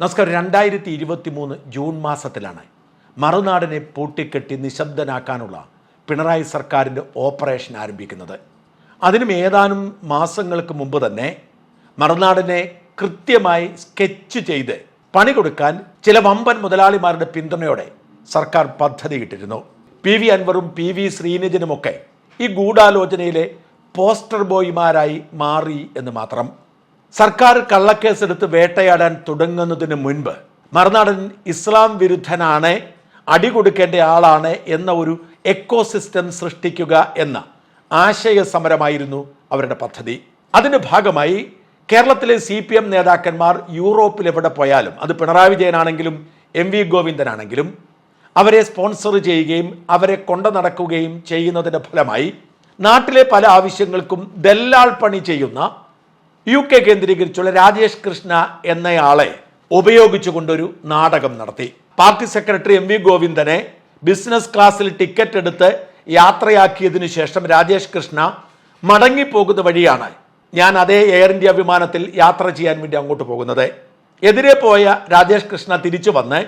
നമസ്കാരം. രണ്ടായിരത്തി ഇരുപത്തി മൂന്ന് ജൂൺ മാസത്തിലാണ് മറുനാടിനെ പൂട്ടിക്കെട്ടി നിശബ്ദനാക്കാനുള്ള പിണറായി സർക്കാരിന്റെ ഓപ്പറേഷൻ ആരംഭിക്കുന്നത്. അതിനും ഏതാനും മാസങ്ങൾക്ക് മുമ്പ് തന്നെ മറുനാടിനെ കൃത്യമായി സ്കെച്ച് ചെയ്ത് പണി കൊടുക്കാൻ ചില വമ്പൻ മുതലാളിമാരുടെ പിന്തുണയോടെ സർക്കാർ പദ്ധതിയിട്ടിരുന്നു പി വി അൻവറും പി വി ശ്രീനിജനുമൊക്കെ ഈ ഗൂഢാലോചനയിലെ പോസ്റ്റർ ബോയ്മാരായി മാറി എന്ന് മാത്രം. സർക്കാർ കള്ളക്കേസെടുത്ത് വേട്ടയാടാൻ തുടങ്ങുന്നതിന് മുൻപ് മറുനാടൻ ഇസ്ലാം വിരുദ്ധനാണ് അടി കൊടുക്കേണ്ട ആളാണ് എന്ന ഒരു എക്കോസിസ്റ്റം സൃഷ്ടിക്കുക എന്ന ആശയ സമരമായിരുന്നു അവരുടെ പദ്ധതി. അതിന്റെ ഭാഗമായി കേരളത്തിലെ സി പി എം നേതാക്കന്മാർ യൂറോപ്പിൽ എവിടെ പോയാലും അത് പിണറായി വിജയനാണെങ്കിലും എം വി ഗോവിന്ദനാണെങ്കിലും അവരെ സ്പോൺസർ ചെയ്യുകയും അവരെ കൊണ്ടു നടക്കുകയും ചെയ്യുന്നതിന്റെ ഫലമായി നാട്ടിലെ പല ആവശ്യങ്ങൾക്കും ദല്ലാൾ പണി ചെയ്യുന്ന യു കെ കേന്ദ്രീകരിച്ചുള്ള രാജേഷ് കൃഷ്ണ എന്നയാളെ ഉപയോഗിച്ചുകൊണ്ടൊരു നാടകം നടത്തി. പാർട്ടി സെക്രട്ടറി എം വി ഗോവിന്ദനെ ബിസിനസ് ക്ലാസ്സിൽ ടിക്കറ്റ് എടുത്ത് യാത്രയാക്കിയതിനു ശേഷം രാജേഷ് കൃഷ്ണ മടങ്ങിപ്പോകുന്ന വഴിയാണ് ഞാൻ അതേ എയർ ഇന്ത്യ വിമാനത്തിൽ യാത്ര ചെയ്യാൻ വേണ്ടി അങ്ങോട്ട് പോകുന്നത്. എതിരെ പോയ രാജേഷ് കൃഷ്ണ തിരിച്ചു വന്ന്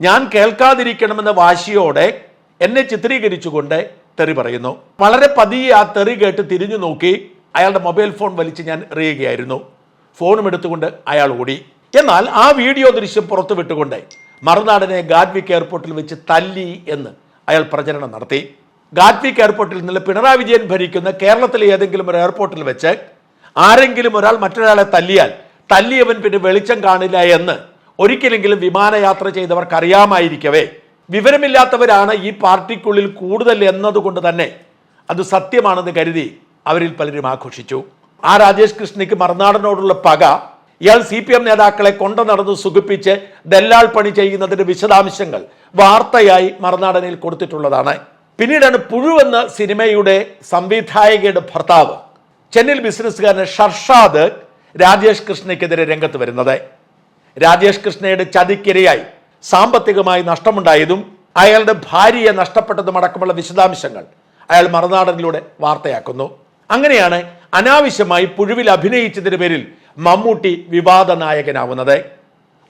ഞാൻ കേൾക്കാതിരിക്കണമെന്ന വാശിയോടെ എന്നെ ചിത്രീകരിച്ചുകൊണ്ട് തെറി പറയുന്നു. വളരെ പതിയെ ആ തെറി കേട്ട് തിരിഞ്ഞു നോക്കി അയാളുടെ മൊബൈൽ ഫോൺ വലിച്ച് ഞാൻ എറിയുകയായിരുന്നു. ഫോണും എടുത്തുകൊണ്ട് അയാൾ ഓടി. എന്നാൽ ആ വീഡിയോ ദൃശ്യം പുറത്തു വിട്ടുകൊണ്ട് മറുനാടനെ ഗാഡ്വിക് എയർപോർട്ടിൽ വെച്ച് തല്ലി എന്ന് അയാൾ പ്രചരണം നടത്തി. ഗാഡ്വിക് എയർപോർട്ടിൽ നിന്ന് പിണറായി വിജയൻ ഭരിക്കുന്ന കേരളത്തിലെ ഏതെങ്കിലും ഒരു എയർപോർട്ടിൽ വെച്ച് ആരെങ്കിലും ഒരാൾ മറ്റൊരാളെ തല്ലിയാൽ തല്ലിയവൻ പിന്നെ വെളിച്ചം കാണില്ല എന്ന് ഒരിക്കലെങ്കിലും വിമാനയാത്ര ചെയ്തവർക്ക് അറിയാമായിരിക്കവേ വിവരമില്ലാത്തവരാണ് ഈ പാർട്ടിക്കുള്ളിൽ കൂടുതൽ എന്നതുകൊണ്ട് തന്നെ. അത് സത്യമാണെന്ന് കരുതി അവരിൽ പലരും ആഘോഷിച്ചു. ആ രാജേഷ് കൃഷ്ണയ്ക്ക് മറുനാടനോടുള്ള പക ഇയാൾ സി പി എം നേതാക്കളെ കൊണ്ടു നടന്ന് സുഖിപ്പിച്ച് ദല്ലാൾ പണി ചെയ്യുന്നതിന്റെ വിശദാംശങ്ങൾ വാർത്തയായി മറുനാടനിൽ കൊടുത്തിട്ടുള്ളതാണ്. പിന്നീടാണ് പുഴുവെന്ന സിനിമയുടെ സംവിധായകയുടെ ഭർത്താവ് ചെന്നൈയിൽ ബിസിനസ്സുകാരൻ ഷർഷാദ് രാജേഷ് കൃഷ്ണയ്ക്കെതിരെ രംഗത്ത് വരുന്നത്. രാജേഷ് കൃഷ്ണയുടെ ചതിക്കിരയായി സാമ്പത്തികമായി നഷ്ടമുണ്ടായതും അയാളുടെ ഭാര്യയെ നഷ്ടപ്പെട്ടതും അടക്കമുള്ള വിശദാംശങ്ങൾ അയാൾ മറുനാടനിലൂടെ വാർത്തയാക്കുന്നു. അങ്ങനെയാണ് അനാവശ്യമായി പുഴുവിൽ അഭിനയിച്ചതിന് പേരിൽ മമ്മൂട്ടി വിവാദ നായകനാവുന്നത്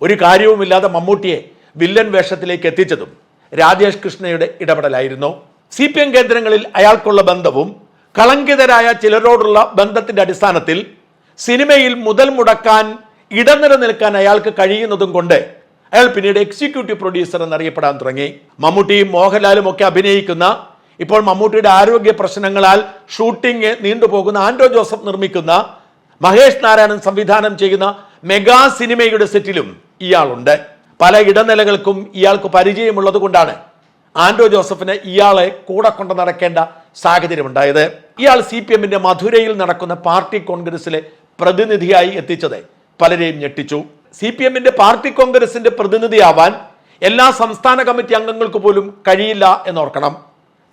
ഒരു കാര്യവുമില്ലാതെ മമ്മൂട്ടിയെ വില്ലൻ വേഷത്തിലേക്ക് എത്തിച്ചതും രാജേഷ് കൃഷ്ണയുടെ ഇടപെടലായിരുന്നു. സി പി എം കേന്ദ്രങ്ങളിൽ അയാൾക്കുള്ള ബന്ധവും കളങ്കിതരായ ചിലരോടുള്ള ബന്ധത്തിന്റെ അടിസ്ഥാനത്തിൽ സിനിമയിൽ മുതൽ മുടക്കാൻ ഇടനില നിൽക്കാൻ അയാൾക്ക് കഴിയുന്നതും കൊണ്ട് അയാൾ പിന്നീട് എക്സിക്യൂട്ടീവ് പ്രൊഡ്യൂസർ എന്നറിയപ്പെടാൻ തുടങ്ങി. മമ്മൂട്ടിയും മോഹൻലാലും ഒക്കെ അഭിനയിക്കുന്ന ഇപ്പോൾ മമ്മൂട്ടിയുടെ ആരോഗ്യ പ്രശ്നങ്ങളാൽ ഷൂട്ടിംഗ് നീണ്ടുപോകുന്ന ആൻഡോ ജോസഫ് നിർമ്മിക്കുന്ന മഹേഷ് നാരായണൻ സംവിധാനം ചെയ്യുന്ന മെഗാ സിനിമയുടെ സെറ്റിലും ഇയാളുണ്ട്. പല ഇടനിലകൾക്കും ഇയാൾക്ക് പരിചയമുള്ളത് കൊണ്ടാണ് ആൻഡോ ജോസഫിന് ഇയാളെ കൂടെ കൊണ്ട് നടക്കേണ്ട സാഹചര്യം ഉണ്ടായത് ഇയാൾ സി പി എമ്മിന്റെ മധുരയിൽ നടക്കുന്ന പാർട്ടി കോൺഗ്രസിലെ പ്രതിനിധിയായി എത്തിച്ചത് പലരെയും ഞെട്ടിച്ചു. സി പി എമ്മിന്റെ പാർട്ടി കോൺഗ്രസിന്റെ പ്രതിനിധിയാവാൻ എല്ലാ സംസ്ഥാന കമ്മിറ്റി അംഗങ്ങൾക്ക് പോലും കഴിയില്ല എന്നോർക്കണം.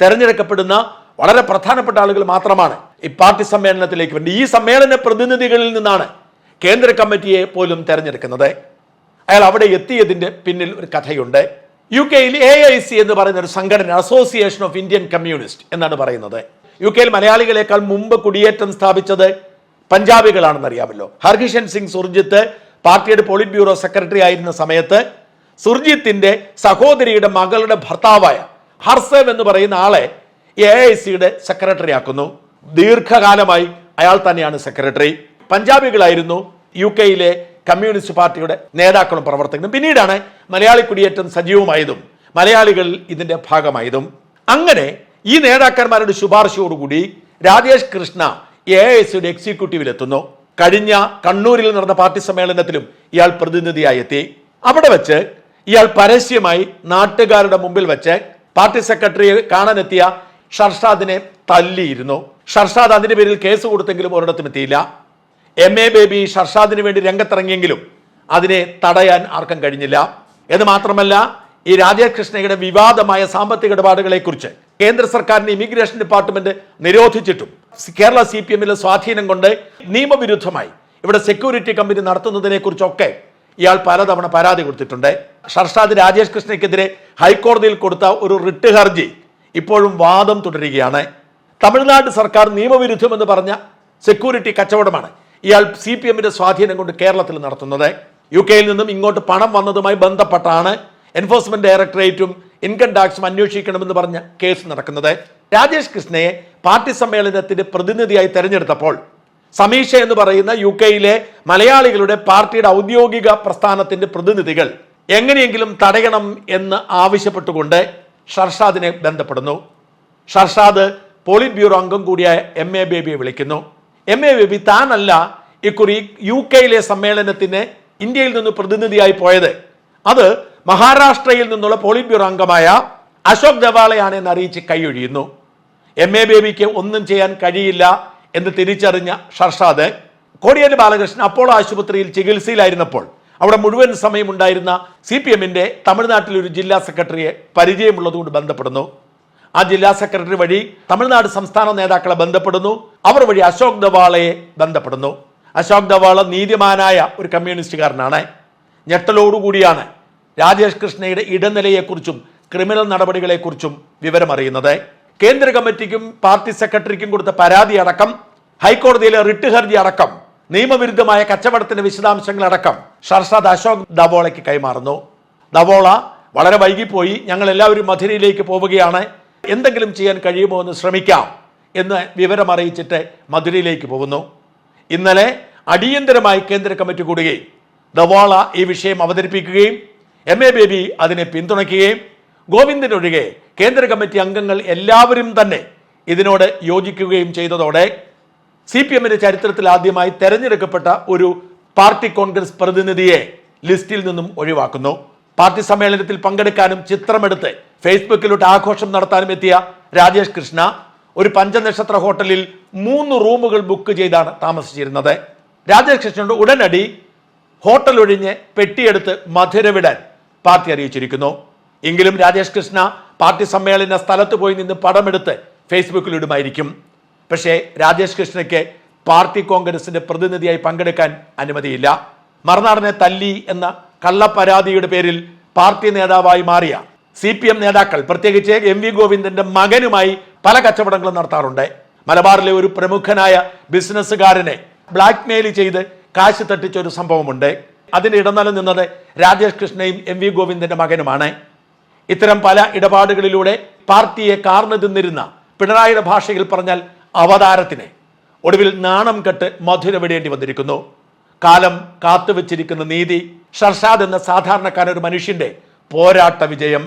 തെരഞ്ഞെടുക്കപ്പെടുന്ന വളരെ പ്രധാനപ്പെട്ട ആളുകൾ മാത്രമാണ്. ഈ പാർട്ടി സമ്മേളനത്തിലേക്ക് വേണ്ടി ഈ സമ്മേളന പ്രതിനിധികളിൽ നിന്നാണ് കേന്ദ്ര കമ്മിറ്റിയെ പോലും തെരഞ്ഞെടുക്കുന്നത്. അയാൾ അവിടെ എത്തിയതിന്റെ പിന്നിൽ ഒരു കഥയുണ്ട്. യു കെയിൽ എ ഐ സി എന്ന് പറയുന്ന ഒരു സംഘടന അസോസിയേഷൻ ഓഫ് ഇന്ത്യൻ കമ്മ്യൂണിസ്റ്റ് എന്നാണ് പറയുന്നത്. യു കെയിൽ മലയാളികളെക്കാൾ മുമ്പ് കുടിയേറ്റം സ്ഥാപിച്ചത് പഞ്ചാബികളാണെന്ന് അറിയാമല്ലോ. ഹർകിഷൻ സിംഗ് സുർജിത്ത് പാർട്ടിയുടെ പോളിറ്റ് ബ്യൂറോ സെക്രട്ടറി ആയിരുന്ന സമയത്ത് സുർജിത്തിന്റെ സഹോദരിയുടെ മകളുടെ ഭർത്താവായ ഹർസേവ് എന്ന് പറയുന്ന ആളെ എ ഐ സിയുടെ സെക്രട്ടറി ആക്കുന്നു. ദീർഘകാലമായി അയാൾ തന്നെയാണ് സെക്രട്ടറി പഞ്ചാബികളായിരുന്നു യു കെയിലെ കമ്മ്യൂണിസ്റ്റ് പാർട്ടിയുടെ നേതാക്കളും പ്രവർത്തകരും. പിന്നീടാണ് മലയാളി കുടിയേറ്റം സജീവമായതും മലയാളികൾ ഇതിന്റെ ഭാഗമായതും. അങ്ങനെ ഈ നേതാക്കന്മാരുടെ ശുപാർശയോടുകൂടി രാജേഷ് കൃഷ്ണ എ ഐ സിയുടെ എക്സിക്യൂട്ടീവിലെത്തുന്നു കഴിഞ്ഞ കണ്ണൂരിൽ നടന്ന പാർട്ടി സമ്മേളനത്തിലും ഇയാൾ പ്രതിനിധിയായി എത്തി അവിടെ വെച്ച് ഇയാൾ പരസ്യമായി നാട്ടുകാരുടെ മുമ്പിൽ വെച്ച് പാർട്ടി സെക്രട്ടറിയെ കാണാനെത്തിയ ഷർഷാദിനെ തല്ലിയിരുന്നു. ഷർഷാദ് അതിന്റെ പേരിൽ കേസ് കൊടുത്തെങ്കിലും ഒരിടത്തും എത്തിയില്ല. എം എ ബേബി ഷർഷാദിന് വേണ്ടി രംഗത്തിറങ്ങിയെങ്കിലും അതിനെ തടയാൻ ആർക്കും കഴിഞ്ഞില്ല. എന്ന് മാത്രമല്ല ഈ രാജകൃഷ്ണയുടെ വിവാദമായ സാമ്പത്തിക ഇടപാടുകളെ കുറിച്ച് കേന്ദ്ര സർക്കാരിന്റെ ഇമിഗ്രേഷൻ ഡിപ്പാർട്ട്മെന്റ് നിരോധിച്ചിട്ടും കേരള സി പി എമ്മിലെ സ്വാധീനം കൊണ്ട് നിയമവിരുദ്ധമായി ഇവിടെ സെക്യൂരിറ്റി കമ്പനി നടത്തുന്നതിനെ കുറിച്ചൊക്കെ ഇയാൾ പലതവണ പരാതി കൊടുത്തിട്ടുണ്ട്. ഷർഷാദ് രാജേഷ് കൃഷ്ണയ്ക്കെതിരെ ഹൈക്കോടതിയിൽ കൊടുത്ത ഒരു റിട്ട് ഹർജി ഇപ്പോഴും വാദം തുടരുകയാണ്. തമിഴ്നാട് സർക്കാർ നിയമവിരുദ്ധമെന്ന് പറഞ്ഞ സെക്യൂരിറ്റി കച്ചവടമാണ് ഇയാൾ സി പി എമ്മിന്റെ സ്വാധീനം കൊണ്ട് കേരളത്തിൽ നടത്തുന്നത്. യു കെയിൽ നിന്നും ഇങ്ങോട്ട് പണം വന്നതുമായി ബന്ധപ്പെട്ടാണ് എൻഫോഴ്സ്മെന്റ് ഡയറക്ടറേറ്റും ഇൻകം ടാക്സും അന്വേഷിക്കണമെന്ന് പറഞ്ഞ കേസ് നടക്കുന്നത്. രാജേഷ് കൃഷ്ണയെ പാർട്ടി സമ്മേളനത്തിന്റെ പ്രതിനിധിയായി തെരഞ്ഞെടുത്തപ്പോൾ സമീഷ എന്ന് പറയുന്ന യു കെയിലെ മലയാളികളുടെ പാർട്ടിയുടെ ഔദ്യോഗിക പ്രസ്ഥാനത്തിന്റെ പ്രതിനിധികൾ എങ്ങനെയെങ്കിലും തടയണം എന്ന് ആവശ്യപ്പെട്ടുകൊണ്ട് ഷർഷാദിനെ ബന്ധപ്പെടുന്നു. ഷർഷാദ് പോളിറ്റ് ബ്യൂറോ അംഗം കൂടിയായ എം എ ബേബിയെ വിളിക്കുന്നു. എം എ ബേബി താനല്ല ഇക്കുറി യു കെയിലെ സമ്മേളനത്തിന് ഇന്ത്യയിൽ നിന്ന് പ്രതിനിധിയായി പോയത്. അത് മഹാരാഷ്ട്രയിൽ നിന്നുള്ള പോളിറ്റ് ബ്യൂറോ അംഗമായ അശോക് ദവാളയാണ് എന്ന് അറിയിച്ച് കൈയൊഴിയുന്നു. എം എ ബേബിക്ക് ഒന്നും ചെയ്യാൻ കഴിയില്ല. എന്ന് തിരിച്ചറിഞ്ഞ ഷർഷാദ് കോടിയേരി ബാലകൃഷ്ണൻ അപ്പോളോ ആശുപത്രിയിൽ ചികിത്സയിലായിരുന്നപ്പോൾ അവിടെ മുഴുവൻ സമയം ഉണ്ടായിരുന്ന സി പി എമ്മിന്റെ തമിഴ്നാട്ടിലൊരു ജില്ലാ സെക്രട്ടറിയെ പരിചയമുള്ളതുകൊണ്ട് ബന്ധപ്പെടുന്നു. ആ ജില്ലാ സെക്രട്ടറി വഴി തമിഴ്നാട് സംസ്ഥാന നേതാക്കളെ ബന്ധപ്പെടുന്നു. അവർ വഴി അശോക് ദവാളയെ ബന്ധപ്പെടുന്നു. അശോക് ദവാള നീതിമാനായ ഒരു കമ്മ്യൂണിസ്റ്റുകാരനാണ്. ഞെട്ടലോടുകൂടിയാണ് രാജേഷ് കൃഷ്ണയുടെ ഇടനിലയെക്കുറിച്ചും ക്രിമിനൽ നടപടികളെക്കുറിച്ചും വിവരമറിയുന്നത്. കേന്ദ്ര കമ്മിറ്റിക്കും പാർട്ടി സെക്രട്ടറിക്കും കൊടുത്ത പരാതി അടക്കം ഹൈക്കോടതിയിലെ റിട്ട് ഹർജി അടക്കം നിയമവിരുദ്ധമായ കച്ചവടത്തിന്റെ വിശദാംശങ്ങൾ അടക്കം ഷർഷാദ് അശോക് ദവോളയ്ക്ക് കൈമാറുന്നു. ദവോള വളരെ വൈകിപ്പോയി. ഞങ്ങൾ എല്ലാവരും മധുരയിലേക്ക് പോവുകയാണ്. എന്തെങ്കിലും ചെയ്യാൻ കഴിയുമോ എന്ന് ശ്രമിക്കാം എന്ന് വിവരമറിയിച്ചിട്ട് മധുരയിലേക്ക് പോകുന്നു. ഇന്നലെ അടിയന്തരമായി കേന്ദ്ര കമ്മിറ്റി കൂടുകയും ദവാള ഈ വിഷയം അവതരിപ്പിക്കുകയും എം എ ബേബി അതിനെ പിന്തുണയ്ക്കുകയും ഗോവിന്ദനൊഴികെ കേന്ദ്ര കമ്മിറ്റി അംഗങ്ങൾ എല്ലാവരും തന്നെ ഇതിനോട് യോജിക്കുകയും ചെയ്തതോടെ സി പി എമ്മിന്റെ ചരിത്രത്തിൽ ആദ്യമായി തെരഞ്ഞെടുക്കപ്പെട്ട ഒരു പാർട്ടി കോൺഗ്രസ് പ്രതിനിധിയെ ലിസ്റ്റിൽ നിന്നും ഒഴിവാക്കുന്നു. പാർട്ടി സമ്മേളനത്തിൽ പങ്കെടുക്കാനും ചിത്രമെടുത്ത് ഫേസ്ബുക്കിലോട്ട് ആഘോഷം നടത്താനും എത്തിയ രാജേഷ് കൃഷ്ണ ഒരു പഞ്ചനക്ഷത്ര ഹോട്ടലിൽ മൂന്ന് റൂമുകൾ ബുക്ക് ചെയ്താണ് താമസിച്ചിരുന്നത്. രാജേഷ് കൃഷ്ണയുടെ ഉടനടി ഹോട്ടൽ ഒഴിഞ്ഞ് പെട്ടിയെടുത്ത് മധുര വിടാൻ പാർട്ടി അറിയിച്ചിരിക്കുന്നു. എങ്കിലും രാജേഷ് കൃഷ്ണ പാർട്ടി സമ്മേളന സ്ഥലത്ത് പോയി നിന്ന് പടമെടുത്ത് ഫേസ്ബുക്കിലിടുമായിരിക്കും. പക്ഷേ രാജേഷ് കൃഷ്ണയ്ക്ക് പാർട്ടി കോൺഗ്രസിന്റെ പ്രതിനിധിയായി പങ്കെടുക്കാൻ അനുമതിയില്ല. മറുനാടനെ തല്ലി എന്ന കള്ളപ്പരാതിയുടെ പേരിൽ പാർട്ടി നേതാവായി മാറിയ സി പി എം നേതാക്കൾ പ്രത്യേകിച്ച് എം വി ഗോവിന്ദന്റെ മകനുമായി പല കച്ചവടങ്ങളും നടത്താറുണ്ട്. മലബാറിലെ ഒരു പ്രമുഖനായ ബിസിനസ്സുകാരനെ ബ്ലാക്ക് മെയിൽ ചെയ്ത് കാശ് തട്ടിച്ച ഒരു സംഭവമുണ്ട്. അതിന് ഇടനില നിന്നത് രാജേഷ് കൃഷ്ണയും എം വി ഗോവിന്ദന്റെ മകനുമാണ്. ഇത്തരം പല ഇടപാടുകളിലൂടെ പാർട്ടിയെ കാർന്നു തിന്നിരുന്ന പിണറായിയുടെ ഭാഷയിൽ പറഞ്ഞാൽ അവതാരത്തിനെ. ഒടുവിൽ നാണം കെട്ട് മധുരമിടേണ്ടി വന്നിരിക്കുന്നു. കാലം കാത്തുവച്ചിരിക്കുന്ന നീതി ഷർഷാദ് എന്ന സാധാരണക്കാരൻ ഒരു മനുഷ്യന്റെ പോരാട്ട വിജയം.